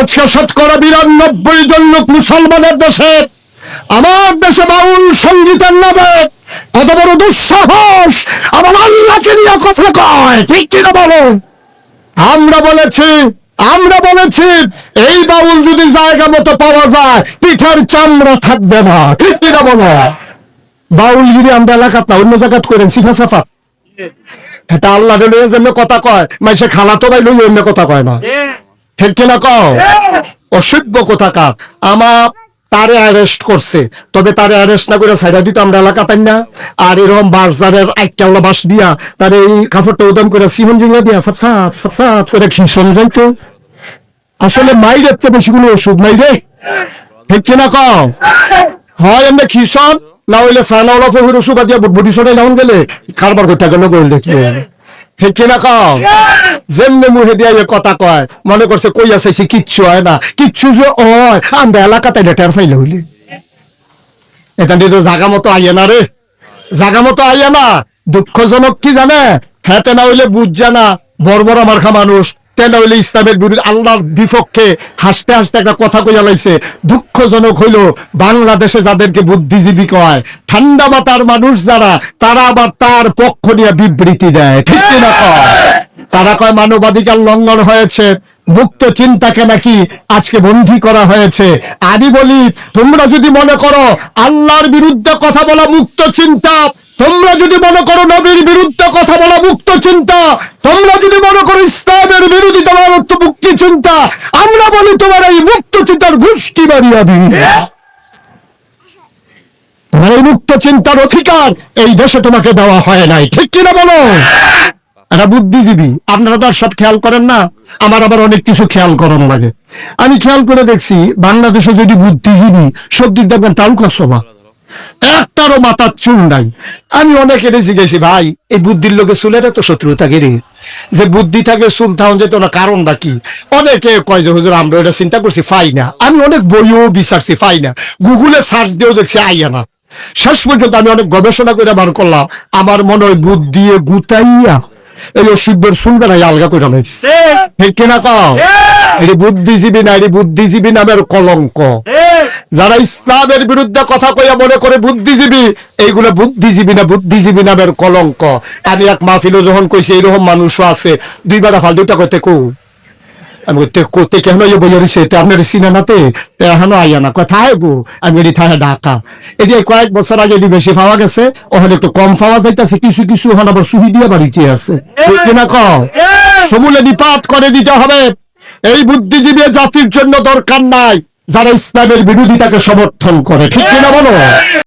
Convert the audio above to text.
আজকে শতকরা বিরানব্বই জন লোক মুসলমানের দেশে আমার দেশে বাউল সঙ্গীতের নামে কত বড় দুঃসাহস আমার আল্লাহকে নিয়ে কথা কয়। ঠিক কিনা বলো আমরা বলেছি আমরা বলেছি এই বাউল যদি জায়গা মতো পাওয়া যায় পিঠের চামড়া থাকবে না। ঠিক কিনা বলো বাউলগিরি আমরা এলাকাত না অন্য জায়গাত করেন সিফা সাফা। এটা আল্লাহ যেমন কথা কয় মাইসে খালা তো ভাই লইয়া অন্য কথা কয় না। ঠিক কিনা কও অসভ্য কোথাকার আমার তারে অ্যারেস্ট করছে। তবে তারে অ্যারেস্ট না করে সাইডা দিতে আমরা এলাকা তাই না? আর এরকম বাজারের আইকাওলা বাস দিয়া তারে এই কাপড়টা উদম করে সিহন জিঙ্গা দিয়া ফটফাট ফটফাট করে খিসন যাইতো। আসলে মাইরের তো বেশি কোনো ওষুধ নাই রে। ঠিক কিনা কও হয় এমনি খিসন না হইলে ফ্যানওয়ালা ফহির ওষুধ দিয়া বুটি সরে লাউন গেলে। কারবার করতে গেল গইল দেখি। ঠিক কিনা কম? যেমনি মুহে দিয়া ইয়ে কথা কয়, মনে করছে কই আছে কিচ্ছু হয় না। কিচ্ছু যে হয় আমরা এলাকাতে এটা ফাইলে হইলি। এটা দিয়ে তো জাগা মতো আইয়ে না রে। জাগা মতো আইয়ে না। দুঃখজনক কি জানে? হ্যাঁ না হইলে বুঝ জানা বর্বর আমার মার্খা মানুষ। তেনা হইলে ইসলামের বিরুদ্ধে আল্লাহর বিপক্ষে হাসতে হাসতে একটা কথা কইয়া লাইছে? দুঃখজনক হইল বাংলাদেশে যাদেরকে বুদ্ধিজীবী কয়, ঠান্ডা মাথার মানুষ যারা, তারা আবার তার পক্ষ নিয়ে বিবৃতি দেয়। ঠিক কিনা কয়? তারা কয়, মানবাধিকার লঙ্ঘন হয়েছে, মুক্ত চিন্তাকে নাকি আজকে বন্দী করা হয়েছে। আমি বলি, তোমরা যদি মনে করো আল্লাহর বিরুদ্ধে কথা বলা মুক্ত চিন্তা, তোমরা যদি মনে করো নবীর বিরুদ্ধে কথা বলা মুক্ত চিন্তা তোমরা যদি মনে করো ইসলামের বিরোধিতা বলা মুক্তি চিন্তা, আমরা বলি তোমার এই মুক্ত চিন্তার গোষ্ঠী বাড়িয়াবি তোমার এই মুক্ত চিন্তার অধিকার এই দেশে তোমাকে দেওয়া হয় নাই। ঠিক কিনা বলো? একটা বুদ্ধিজীবী। আপনারা তো আর সব খেয়াল করেন না। আমার আবার অনেক কিছু খেয়াল করানো লাগে। আমি খেয়াল করে দেখছি, বাংলাদেশে যদি বুদ্ধিজীবী সব দিক দেখবেন তালুকা সভা একটারও মাথার চুল নাই। আমি অনেক এনে জিজ্ঞেসি ভাই এই বুদ্ধির লোকে চুলের এত শত্রুতা রে? যে বুদ্ধি থাকলে চুল থাউন যেত না কারণটা কি? অনেকে কয় যে হুজুর আমরা এটা চিন্তা করছি পাই না। আমি অনেক বইও বিচারছি পাই না। গুগলে সার্চ দিয়েও দেখছি আইয়া না। শেষ পর্যন্ত আমি অনেক গবেষণা করে বার করলাম আমার মনে হয় বুদ্ধি গুতাইয়া এই অসিব্যের শুনবে না আলগা করে লাইছে ঠিক কিনা কও? এটি বুদ্ধিজীবী না এটি বুদ্ধিজীবী নামের কলঙ্ক। যারা ইসলামের বিরুদ্ধে কথা কইয়া মনে করে বুদ্ধিজীবী এইগুলো বুদ্ধিজীবী না বুদ্ধিজীবী নামের কলঙ্ক। আমি এক মাহফিলে যখন কইছি এইরকম মানুষও আছে দুইবার ফাল দুইটা কইতে কো। আমি কইতে কোতে কেন ইয়ে বইয়া রইছে? তে আপনার সিনেমাতে এখনও আইয়া না। কোথায় গো আমি এটি থাকা ঢাকা এটি কয়েক বছর আগে এটি বেশি পাওয়া গেছে ওখানে একটু কম পাওয়া যাইতেছে কিছু কিছু ওখানে আবার সুহি দিয়া বাড়িতে আছে। না সমূলে নিপাত করে দিতে হবে। এই বুদ্ধিজীবী জাতির জন্য দরকার নাই। যারা ইসলামের বিরোধিতাকে সমর্থন করে ঠিক কিনা বলো?